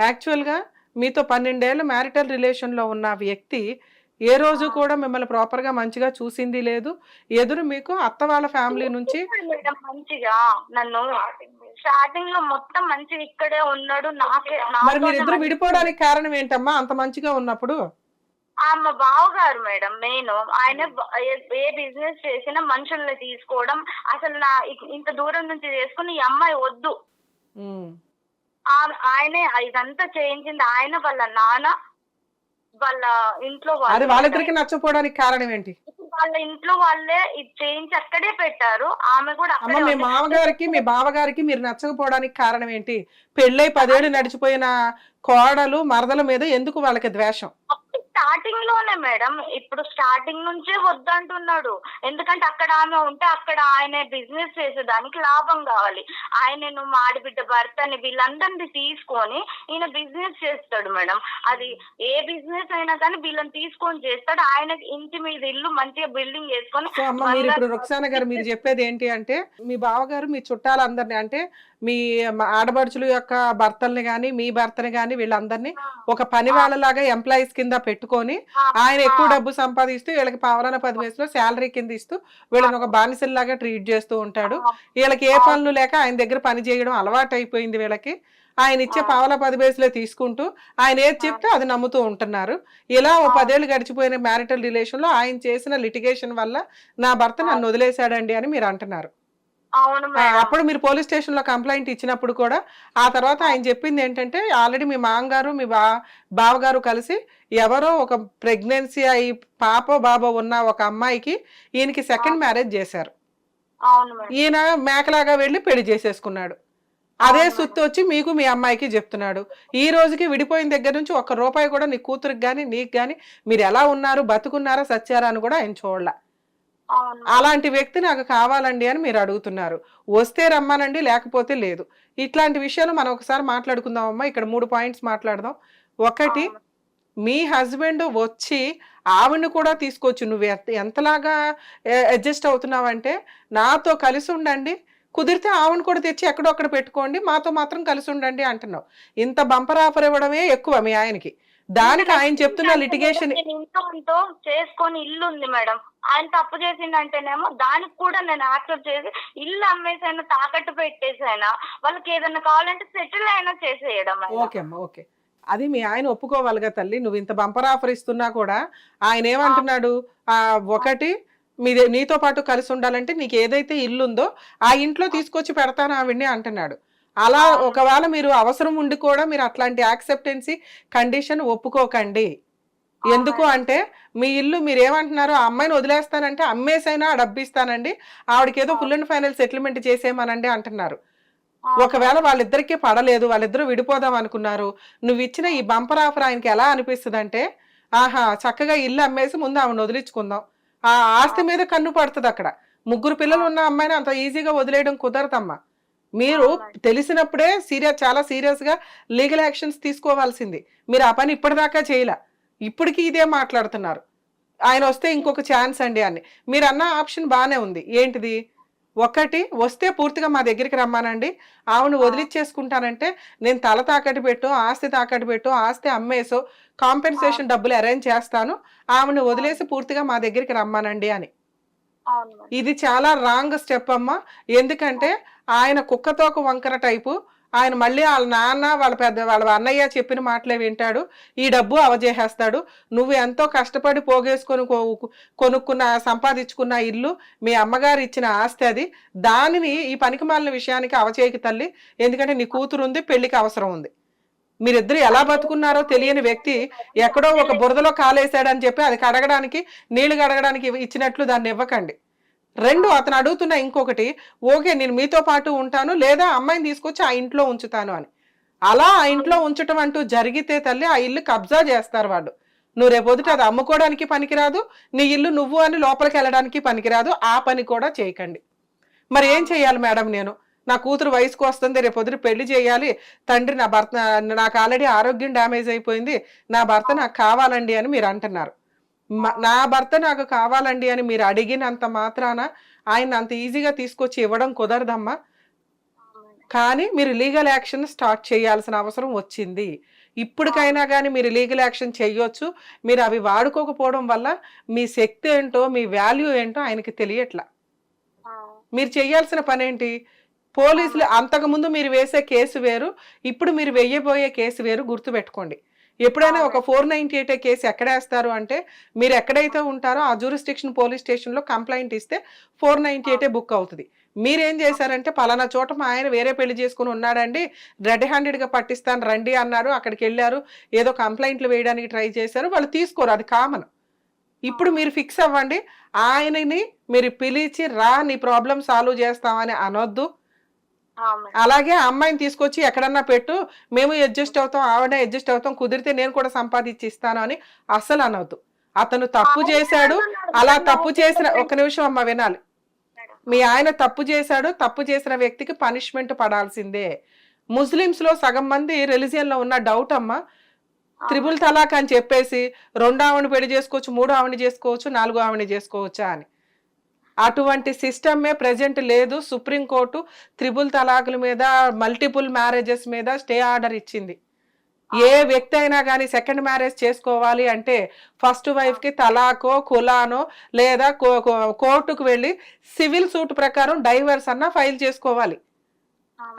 యాక్చువల్గా మీతో పన్నెండేళ్ళు మ్యారిటల్ రిలేషన్లో ఉన్న వ్యక్తి ఏ రోజు కూడా మిమ్మల్ని ప్రాపర్గా మంచిగా చూసింది లేదు. ఎదురు మీకు అత్త వాళ్ళ ఫ్యామిలీ నుంచి మంచిగా. నన్ను స్టార్టింగ్లో మొత్తం ఇక్కడే ఉన్నాడు. నాకే మరి మీరిద్దరు విడిపోవడానికి కారణం ఏంటమ్మా? అంత మంచిగా ఉన్నప్పుడు? ఆ, మా బావగారు మేడం మెయిన్ ఆయన ఏ- బిజినెస్ చేసినా మనుషుల్ని తీసుకోవడం అసలు నా ఇంత దూరం నుంచి చేసుకుని ఈ అమ్మాయి వద్దు. ఆయనే ఇదంతా చేయించింది ఆయన వాళ్ళ నాన్న వాళ్ళ ఇంట్లో అది వాళ్ళు వాళ్ళిద్దరికి నచ్చపోవడానికి కారణం ఏంటి? వాళ్ళ ఇంట్లో వాళ్ళే ఇది చేయించి అక్కడే పెట్టారు. ఆమె కూడా అమ్మ మీ. మామగారికి మీ బావగారికి మీరు నచ్చకపోవడానికి కారణం ఏంటి? పెళ్ళై పదేళ్ళు నడిచిపోయిన కోడలు మరదల మీద ఎందుకు వాళ్ళకి ద్వేషం? స్టార్టింగ్లోనే మేడం. ఇప్పుడు స్టార్టింగ్ నుంచే వద్దంటున్నాడు ఎందుకంటే అక్కడ ఆమె ఉంటే అక్కడ ఆయన బిజినెస్ చేసేదానికి లాభం కావాలి. ఆయన మా ఆడబిడ్డ భర్తని వీళ్ళందరినీ తీసుకొని ఈయన బిజినెస్ చేస్తాడు మేడం. అది ఏ బిజినెస్ అయినా కానీ వీళ్ళని తీసుకొని చేస్తాడు. ఆయన ఇంటి మీద ఇల్లు మంచిగా బిల్డింగ్ మీరు ఇప్పుడు రుక్సాన గారు మీరు చెప్పేది ఏంటి అంటే మీ బావగారు మీ చుట్టాలందరినీ అంటే మీ ఆడబడుచుల యొక్క భర్తల్ని కానీ మీ భర్తని కానీ వీళ్ళందరినీ ఒక పని వాళ్ళలాగా ఎంప్లాయీస్ కింద పెట్టుకొని ఆయన ఎక్కువ డబ్బు సంపాదిస్తూ వీళ్ళకి పావలన పది వయసులో శాలరీ కింద ఇస్తూ వీళ్ళని ఒక బానిసల్లాగా ట్రీట్ చేస్తూ ఉంటాడు. వీళ్ళకి ఏ పనులు లేక ఆయన దగ్గర పని చేయడం అలవాటు అయిపోయింది వీళ్ళకి. ఆయన ఇచ్చే పావల పది వయసులో తీసుకుంటూ ఆయన ఏది చెప్తే అది నమ్ముతూ ఉంటున్నారు. ఇలా ఓ పదేళ్ళు గడిచిపోయిన మ్యారిటల్ రిలేషన్లో ఆయన చేసిన లిటిగేషన్ వల్ల నా భర్త నన్ను వదిలేశాడండి అని మీరు అంటున్నారు. అప్పుడు మీరు పోలీస్ స్టేషన్లో కంప్లైంట్ ఇచ్చినప్పుడు కూడా ఆ తర్వాత ఆయన చెప్పింది ఏంటంటే ఆల్రెడీ మీ మామగారు మీ బా బావగారు కలిసి ఎవరో ఒక ప్రెగ్నెన్సీ అయి పాప బాబో ఉన్న ఒక అమ్మాయికి ఈయనకి సెకండ్ మ్యారేజ్ చేశారు. ఈయన మేకలాగా వెళ్ళి పెళ్ళి చేసేసుకున్నాడు. అదే సుత్తి వచ్చి మీకు మీ అమ్మాయికి చెప్తున్నాడు. ఈ రోజుకి విడిపోయిన దగ్గర నుంచి ఒక్క రూపాయి కూడా నీ కూతురికి కానీ నీకు కానీ మీరు ఎలా ఉన్నారు బతుకున్నారా సచ్చారా అని కూడా ఆయన చూడాల. అలాంటి వ్యక్తి నాకు కావాలండి అని మీరు అడుగుతున్నారు. వస్తే రమ్మనండి లేకపోతే లేదు. ఇట్లాంటి విషయాలు మనం ఒకసారి మాట్లాడుకుందామమ్మా ఇక్కడ మూడు పాయింట్స్ మాట్లాడదాం. ఒకటి మీ హస్బెండ్ వచ్చి ఆవిడని కూడా తీసుకోవచ్చు. నువ్వు ఎంత- ఎంతలాగా అడ్జస్ట్ అవుతున్నావంటే నాతో కలిసి ఉండండి. కుదిరితే ఆవిడ కూడా తెచ్చి ఎక్కడో అక్కడ పెట్టుకోండి. మాతో మాత్రం కలిసి ఉండండి అంటున్నావు. ఇంత బంపర్ ఆఫర్ ఇవ్వడమే ఎక్కువ మీ ఆయనకి. దానికి ఆయన చెప్తున్న లిటిగేషన్ ఇంట్లో చేసుకొని ఇల్లు ఉంది మేడం. ఆయన తప్పు చేసిందంటేనేమో దానికి కూడా నేను యాక్సెప్ట్ చేసి ఇల్లు అమ్మేసైనా తాకట్టు పెట్టేసైనా వాళ్ళకి ఏదైనా కావాలంటే సెటిల్ అయినా చేసేయడం. ఓకే అమ్మా ఓకే. అది మీ ఆయన ఒప్పుకోవాలిగా తల్లి. నువ్వు ఇంత బంపర్ ఆఫర్ ఇస్తున్నా కూడా ఆయన ఏమంటున్నాడు? ఆ ఒకటి మీదే నీతో పాటు కలిసి ఉండాలంటే నీకు ఏదైతే ఇల్లు ఉందో ఆ ఇంట్లో తీసుకొచ్చి పెడతాను ఆవిడ్ని అంటున్నాడు. అలా ఒకవేళ మీరు అవసరం ఉండి కూడా మీరు అట్లాంటి యాక్సెప్టెన్సీ కండిషన్ ఒప్పుకోకండి. ఎందుకు అంటే మీ ఇల్లు మీరు ఏమంటున్నారు ఆ అమ్మాయిని వదిలేస్తానంటే అమ్మేసైనా ఆ డబ్బు ఇస్తానండి ఆవిడకి ఏదో ఫుల్ అండ్ ఫైనల్ సెటిల్మెంట్ చేసేయమనండి అంటున్నారు. ఒకవేళ వాళ్ళిద్దరికీ పడలేదు వాళ్ళిద్దరూ విడిపోదాం అనుకున్నారు నువ్వు ఇచ్చిన ఈ బంపర్ ఆఫర్ ఆయనకి ఎలా అనిపిస్తుంది అంటే ఆహా చక్కగా ఇల్లు అమ్మేసి ముందు ఆవిడ వదిలించుకుందాం. ఆ ఆస్తి మీద కన్ను పడుతుంది అక్కడ. ముగ్గురు పిల్లలు ఉన్న అమ్మాయిని అంత ఈజీగా వదిలేయడం కుదరదమ్మా. మీరు తెలిసినప్పుడే సీరియస్ చాలా సీరియస్గా లీగల్ యాక్షన్స్ తీసుకోవాల్సింది. మీరు ఆ పని ఇప్పటిదాకా చేయలే. ఇప్పటికీ ఇదే మాట్లాడుతున్నారు. ఆయన వస్తే ఇంకొక ఛాన్స్ అండి అని. మీరు అన్న ఆప్షన్ బాగానే ఉంది. ఏంటిది? ఒకటి వస్తే పూర్తిగా మా దగ్గరికి రమ్మానండి. ఆవును వదిలిచ్చేసుకుంటానంటే నేను తల తాకట్టు పెట్టు ఆస్తి తాకట్టు పెట్టు ఆస్తి అమ్మేసో కాంపెన్సేషన్ డబ్బులు అరేంజ్ చేస్తాను. ఆమెను వదిలేసి పూర్తిగా మా దగ్గరికి రమ్మానండి అని. ఇది చాలా రాంగ్ స్టెప్ అమ్మా. ఎందుకంటే ఆయన కుక్కతోక వంకర టైపు. ఆయన మళ్ళీ వాళ్ళ నాన్న వాళ్ళ పెద్ద వాళ్ళ అన్నయ్య చెప్పిన మాటలే వింటాడు. ఈ డబ్బు అవజేసేస్తాడు. నువ్వు ఎంతో కష్టపడి పోగేసుకొని కొనుక్కున్న సంపాదించుకున్న ఇల్లు మీ అమ్మగారు ఇచ్చిన ఆస్తి అది. దానిని ఈ పనికి మాలిన విషయానికి అవచేయకి తల్లి. ఎందుకంటే నీ కూతురు ఉంది పెళ్ళికి అవసరం ఉంది. మీరిద్దరు ఎలా బతుకున్నారో తెలియని వ్యక్తి ఎక్కడో ఒక బురదలో కాలేశాడని చెప్పి అది కడగడానికి నీళ్ళు కడగడానికి ఇచ్చినట్లు దాన్ని ఇవ్వకండి. రెండు అతను అడుగుతున్న ఇంకొకటి ఓకే నేను మీతో పాటు ఉంటాను లేదా అమ్మాయిని తీసుకొచ్చి ఆ ఇంట్లో ఉంచుతాను అని. అలా ఆ ఇంట్లో ఉంచటం అంటూ జరిగితే తల్లి ఆ ఇల్లు కబ్జా చేస్తారు వాళ్ళు. నువ్వు రేపొద్దుట అది అమ్ముకోవడానికి పనికిరాదు నీ ఇల్లు నువ్వు అని లోపలికి వెళ్ళడానికి పనికిరాదు ఆ పని కూడా చేయకండి. మరి ఏం చేయాలి మేడం నేను? నా కూతురు వయసుకు వస్తుంది రేపు పెళ్ళి చేయాలి తండ్రి నా భర్త నాకు ఆల్రెడీ ఆరోగ్యం డ్యామేజ్ అయిపోయింది నా భర్త నాకు కావాలండి అని మీరు అంటున్నారు. నా భర్త నాకు కావాలండి అని మీరు అడిగినంత మాత్రాన ఆయన అంత ఈజీగా తీసుకొచ్చి ఇవ్వడం కుదరదమ్మా. కానీ మీరు లీగల్ యాక్షన్ స్టార్ట్ చేయాల్సిన అవసరం వచ్చింది. ఇప్పటికైనా కానీ మీరు లీగల్ యాక్షన్ చేయొచ్చు. మీరు అవి వాడుకోకపోవడం వల్ల మీ శక్తి ఏంటో మీ వాల్యూ ఏంటో ఆయనకి తెలియట్లా. మీరు చేయాల్సిన పని ఏంటి పోలీసులు అంతకుముందు మీరు వేసే కేసు వేరు ఇప్పుడు మీరు వెయ్యబోయే కేసు వేరు గుర్తుపెట్టుకోండి. ఎప్పుడైనా ఒక ఫోర్ నైన్టీ ఎయిట్ కేసు ఎక్కడ వేస్తారు అంటే మీరు ఎక్కడైతే ఉంటారో ఆ జూరిస్టిక్షన్ పోలీస్ స్టేషన్లో కంప్లైంట్ ఇస్తే four ninety eight A book అవుతుంది. మీరేం చేశారంటే పలానా చోట మా ఆయన వేరే పెళ్ళి చేసుకుని ఉన్నాడండి రెడ్ హ్యాండెడ్గా పట్టిస్తాను రండి అన్నారు అక్కడికి వెళ్ళారు ఏదో కంప్లైంట్లు వేయడానికి ట్రై చేశారు వాళ్ళు తీసుకోరు అది కామన్ ఇప్పుడు మీరు ఫిక్స్ అవ్వండి ఆయనని మీరు పిలిచి రా నీ ప్రాబ్లం సాల్వ్ చేస్తామని అనొద్దు అలాగే అమ్మాయిని తీసుకొచ్చి ఎక్కడన్నా పెట్టు మేము అడ్జస్ట్ అవుతాం ఆవిడ అడ్జస్ట్ అవుతాం కుదిరితే నేను కూడా సంపాదించి ఇస్తాను అని అస్సలు అనవద్దు అతను తప్పు చేశాడు అలా తప్పు చేసిన ఒక నిమిషం అమ్మ వినాలి. మీ ఆయన తప్పు చేశాడు తప్పు చేసిన వ్యక్తికి పనిష్మెంట్ పడాల్సిందే. ముస్లిమ్స్లో సగం మంది రిలీజియన్లో ఉన్న డౌట్ అమ్మ. త్రిబుల్ తలాక్ అని చెప్పేసి రెండో ఆవిడ పెళ్ళి చేసుకోవచ్చు మూడో ఆవిడ చేసుకోవచ్చు నాలుగో ఆవిడ చేసుకోవచ్చా అని. అటువంటి సిస్టమే ప్రజెంట్ లేదు. సుప్రీంకోర్టు త్రిబుల్ తలాకుల మీద మల్టిపుల్ మ్యారేజెస్ మీద స్టే ఆర్డర్ ఇచ్చింది. ఏ వ్యక్తి అయినా కానీ సెకండ్ మ్యారేజ్ చేసుకోవాలి అంటే ఫస్ట్ వైఫ్కి తలాకో కులానో లేదా కోర్టుకు వెళ్ళి సివిల్ సూట్ ప్రకారం డైవర్స్ అన్న ఫైల్ చేసుకోవాలి.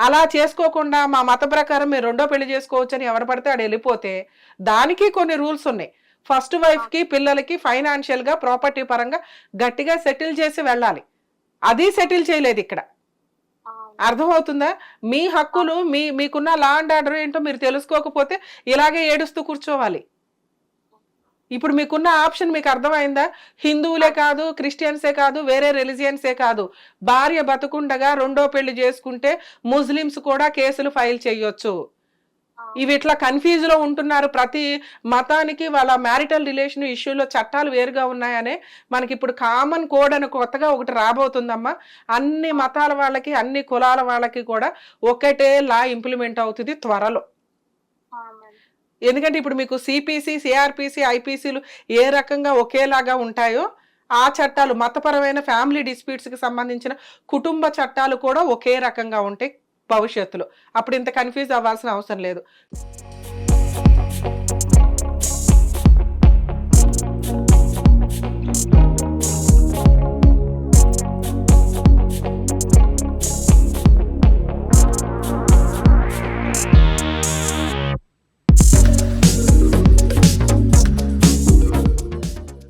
అలా చేసుకోకుండా మా మత ప్రకారం మీరు రెండో పెళ్ళి చేసుకోవచ్చు అని ఎవరు పడితే ఆడు వెళ్ళిపోతే దానికి కొన్ని రూల్స్ ఉన్నాయి. ఫస్ట్ వైఫ్కి పిల్లలకి ఫైనాన్షియల్గా ప్రాపర్టీ పరంగా గట్టిగా సెటిల్ చేసి వెళ్ళాలి. అది సెటిల్ చేయలేదు ఇక్కడ. అర్థమవుతుందా? మీ హక్కులు మీ మీకున్న లా అండ్ ఆర్డర్ ఏంటో మీరు తెలుసుకోకపోతే ఇలాగే ఏడుస్తూ కూర్చోవాలి. ఇప్పుడు మీకున్న ఆప్షన్ మీకు అర్థమైందా? హిందువులే కాదు క్రిస్టియన్సే కాదు వేరే రిలీజియన్సే కాదు. భార్య బతుకుండగా రెండో పెళ్ళి చేసుకుంటే ముస్లిమ్స్ కూడా కేసులు ఫైల్ చేయొచ్చు. ఇవి ఇట్లా కన్ఫ్యూజ్లో ఉంటున్నారు. ప్రతి మతానికి వాళ్ళ మ్యారిటల్ రిలేషన్ ఇష్యూలో చట్టాలు వేరుగా ఉన్నాయనే మనకి ఇప్పుడు కామన్ కోడ్ అని కొత్తగా ఒకటి రాబోతుందమ్మా. అన్ని మతాల వాళ్ళకి అన్ని కులాల వాళ్ళకి కూడా ఒకటే లా ఇంప్లిమెంట్ అవుతుంది త్వరలో. ఎందుకంటే ఇప్పుడు మీకు సిపిసి సిఆర్పిసి ఐపీసీలు ఏ రకంగా ఒకేలాగా ఉంటాయో ఆ చట్టాలు మతపరమైన ఫ్యామిలీ డిస్ప్యూట్స్కి సంబంధించిన కుటుంబ చట్టాలు కూడా ఒకే రకంగా ఉంటాయి. భవిష్యత్తులో. అప్పుడు ఇంత కన్ఫ్యూజ్ అవ్వాల్సిన అవసరం లేదు.